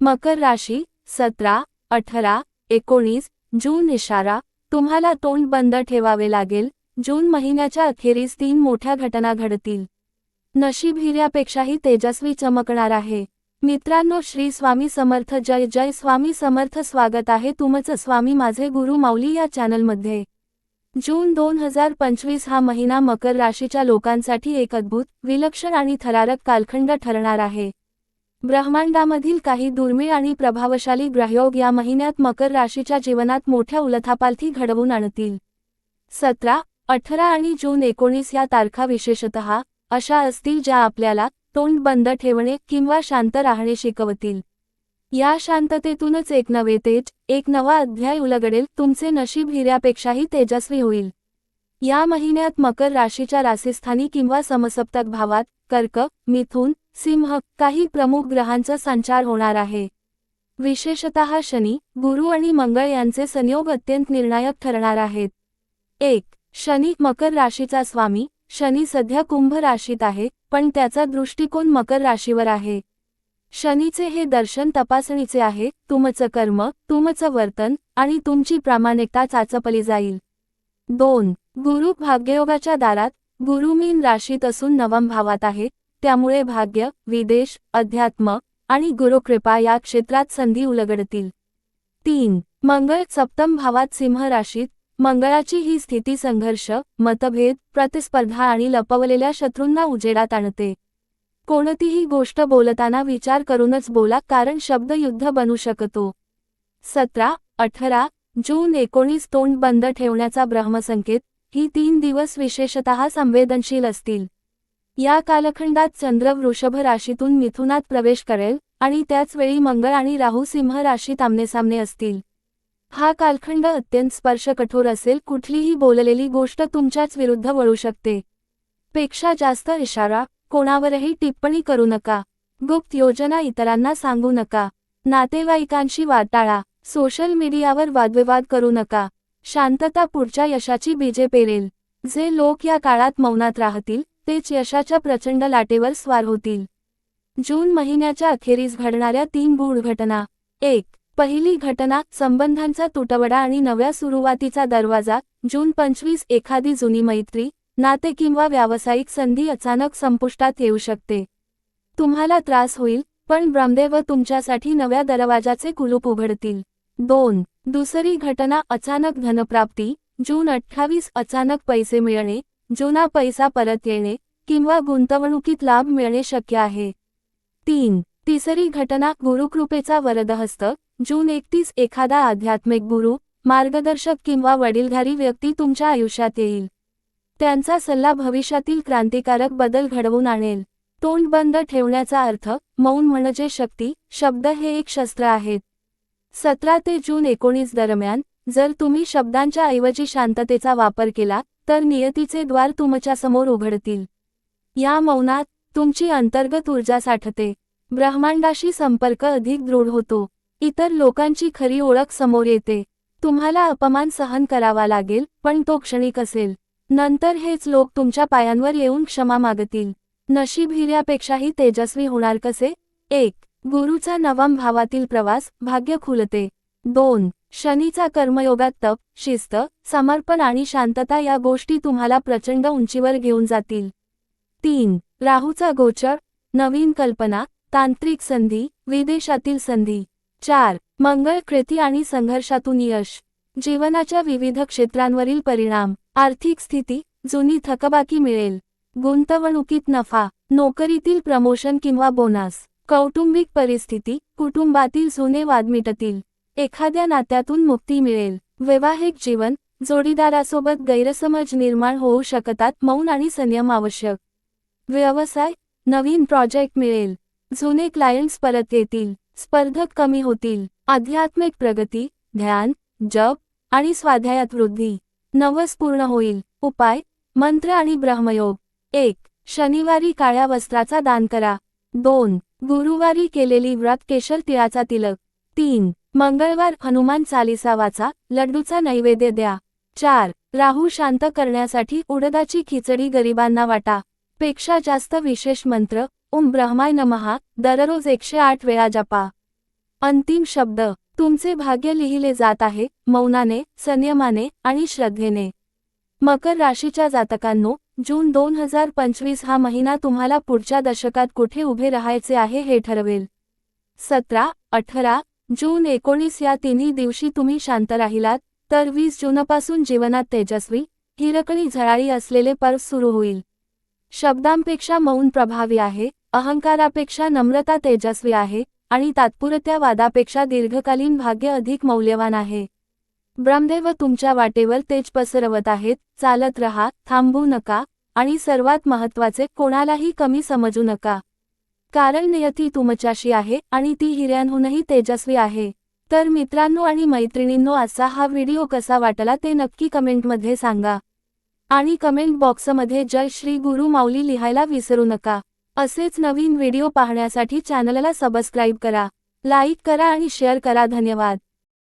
मकर राशी सतरा अठरा एकोणीस जून इशारा. तुम्हाला तोंड बंद ठेवावे लागेल. जून महिन्याच्या अखेरीस तीन मोठ्या घटना घडतील. नशीब हिऱ्यापेक्षाही तेजस्वी चमकणार आहे. मित्रांनो श्री स्वामी समर्थ जय जय स्वामी समर्थ स्वागत आहे तुमचं स्वामी माझे गुरु माऊली या चॅनलमध्ये. जून दोन हजार पंचवीस हा महिना मकर राशीच्या लोकांसाठी एक अद्भुत विलक्षण आणि थरारक कालखंड ठरणार आहे. ब्रह्मांडामधील काही दुर्मिळ आणि प्रभावशाली ग्रहयोग या महिन्यात मकर राशीच्या जीवनात मोठ्या उलथापालथी घडवून आणतील. सतरा अठरा आणि जून एकोणीस या तारखा विशेषत अशा असतील ज्या आपल्याला तोंड बंद ठेवणे किंवा शांत राहणे शिकवतील. या शांततेतूनच एक नवे तेज एक नवा अध्याय उलगडेल तुमचे नशीब हिऱ्यापेक्षाही तेजस्वी होईल. या महिन्यात मकर राशीच्या राशीस्थानी किंवा समसप्तक भावात कर्क मिथुन सिंह काही प्रमुख ग्रहांचा संचार होणार आहे. विशेषतः शनी गुरु आणि मंगळ यांचे संयोग अत्यंत निर्णायक ठरणार आहेत. एक शनी मकर राशीचा स्वामी शनी सध्या कुंभ राशीत आहे पण त्याचा दृष्टिकोन मकर राशीवर आहे. शनीचे हे दर्शन तपासणीचे आहे तुमचं कर्म तुमचं वर्तन आणि तुमची प्रामाणिकता चाचपली जाईल. दोन गुरु भाग्ययोगाच्या दारात गुरु मीन राशीत असून नवम भावात आहे त्यामुळे भाग्य विदेश अध्यात्म आणि गुरुकृपा या क्षेत्रात संधी उलगडतील. तीन मंगळ सप्तम भावात सिंह राशीत मंगळाची ही स्थिती संघर्ष मतभेद प्रतिस्पर्धा आणि लपवलेल्या शत्रूंना उजेडात आणते. कोणतीही गोष्ट बोलताना विचार करूनच बोला कारण शब्द युद्ध बनू शकतो. सतरा अठरा जून एकोणीस तोंड बंद ठेवण्याचा ब्रह्मसंकेत ही तीन दिवस विशेषतः संवेदनशील असतील. या कालखंडात चंद्र वृषभ राशीतून मिथुनात प्रवेश करेल आणि त्याचवेळी मंगळ आणि राहू सिंह राशीत आमनेसामने असतील. हा कालखंड अत्यंत स्पर्श कठोर असेल कुठलीही बोललेली गोष्ट तुमच्याच विरुद्ध वळू शकते. पेक्षा जास्त इशारा कोणावरही टिप्पणी करू नका. गुप्त योजना इतरांना सांगू नका. नातेवाईकांशी वाटाळा. सोशल मीडियावर वादविवाद करू नका. शांतता पुढच्या यशाची बीजे पेरेल. जे लोक या काळात मौनात राहतील तेच यशाच्या प्रचंड लाटेवर स्वार होतील. जून महिन्याच्या अखेरीस घडणाऱ्या तीन गूढ घटना. एक पहिली घटना संबंधांचा तुटवडा आणि नव्या सुरुवातीचा दरवाजा. जून पंचवीस एखादी जुनी मैत्री नाते किंवा व्यावसायिक संधी अचानक संपुष्टात येऊ शकते. तुम्हाला त्रास होईल पण ब्रह्मदेव तुमच्यासाठी नव्या दरवाजाचे कुलूप उघडतील. दोन दुसरी घटना अचानक धनप्राप्ती. जून अठ्ठावीस अचानक पैसे मिळणे. जुना पैसा परत येणे किंवा गुंतवणुकीत लाभ मिळणे शक्य आहे. तीन तिसरी घटना गुरुकृपेचा वरदहस्त जून एकतीस एखादा आध्यात्मिक गुरु मार्गदर्शक किंवा वडीलधारी व्यक्ती तुमच्या आयुष्यात येईल. त्यांचा सल्ला भविष्यातील क्रांतिकारक बदल घडवून आणेल. तोंड बंद ठेवण्याचा अर्थ मौन म्हणजे शक्ती शब्द हे एक शस्त्र आहेत. सतरा ते जून एकोणीस दरम्यान जर तुम्ही शब्दांच्या ऐवजी शांततेचा वापर केला तर नियतीचे द्वार तुमच्यासमोर उघडतील. या मौनात तुमची अंतर्गत ऊर्जा साठते. ब्रह्मांडाशी संपर्क अधिक दृढ होतो. इतर लोकांची खरी ओळख समोर येते. तुम्हाला अपमान सहन करावा लागेल पण तो क्षणिक असेल. नंतर हेच लोक तुमच्या पायांवर येऊन क्षमा मागतील. नशीब हिऱ्यापेक्षाही तेजस्वी होणार कसे? एक गुरुचा नवम भावातील प्रवास भाग्य खुलते. दोन शनीचा कर्मयोगात तप शिस्त समर्पण आणि शांतता या गोष्टी तुम्हाला प्रचंड उंचीवर घेऊन जातील. तीन राहूचा गोचर नवीन कल्पना तांत्रिक संधी विदेशातील संधी. चार मंगळ कृती आणि संघर्षातून यश. जीवनाच्या विविध क्षेत्रांवरील परिणाम आर्थिक स्थिती जुनी थकबाकी मिळेल. गुंतवणुकीत नफा नोकरीतील प्रमोशन किंवा बोनस. कौटुंबिक परिस्थिती कुटुंबातील जुने वाद मिटतील. एखाद्या नात्यातून मुक्ती मिळेल. वैवाहिक जीवन जोडीदारासोबत गैरसमज निर्माण होऊ शकतात मौन आणि संयम आवश्यक. व्यवसाय नवीन प्रोजेक्ट मिळेल. जुने क्लायंट्स परत येतील. स्पर्धक कमी होतील. आध्यात्मिक प्रगती ध्यान जप आणि स्वाध्यायात वृद्धी. नवस पूर्ण होईल. उपाय मंत्र आणि ब्रह्मयोग. एक शनिवारी काळ्या वस्त्राचा दान करा. दोन गुरुवारी केलेली व्रत केशर तिळाचा तिलक. तीन मंगळवार हनुमान चालिसा वाचा लड्डूचा नैवेद्य द्या. चार राहू शांत करण्यासाठी उडदाची खिचडी गरिबांना वाटा. पेक्षा जास्त विशेष मंत्र ओम ब्रह्माय नमहा दररोज एकशे आठ वेळा जपा. अंतिम शब्द तुमचे भाग्य लिहिले जात आहे मौनाने संयमाने आणि श्रद्धेने. मकर राशीच्या जातकांनो जून दोन हजार पंचवीस हा महिना तुम्हाला पुढच्या दशकात कुठे उभे राहायचे आहे हे ठरवेल. सतरा अठरा जून एकोणीस या तिन्ही दिवशी तुम्ही शांत राहिलात तर वीस जूनपासून जीवनात तेजस्वी हिरकणी झळाळी असलेले पर्व सुरू होईल. शब्दांपेक्षा मौन प्रभावी आहे अहंकारापेक्षा नम्रता तेजस्वी आहे आणि तात्पुरत्या वादापेक्षा दीर्घकालीन भाग्य अधिक मौल्यवान आहे. ब्रह्मदेव तुमच्या वाटेवर तेज पसरवत आहेत चालत रहा थांबू नका आणि सर्वात महत्त्वाचे कोणालाही कमी समजू नका. कारण नियती तुमच्याशी आहे आणि ती हिऱ्यांहूनही तेजस्वी आहे. तर मित्रांनो आणि मैत्रिणींनो असा हा व्हिडिओ कसा वाटला ते नक्की कमेंटमध्ये सांगा. आणि कमेंट बॉक्समध्ये जय श्री गुरु माऊली लिहायला विसरू नका. असेच नवीन व्हिडिओ पाहण्यासाठी चॅनलला सबस्क्राईब करा लाईक करा आणि शेअर करा. धन्यवाद.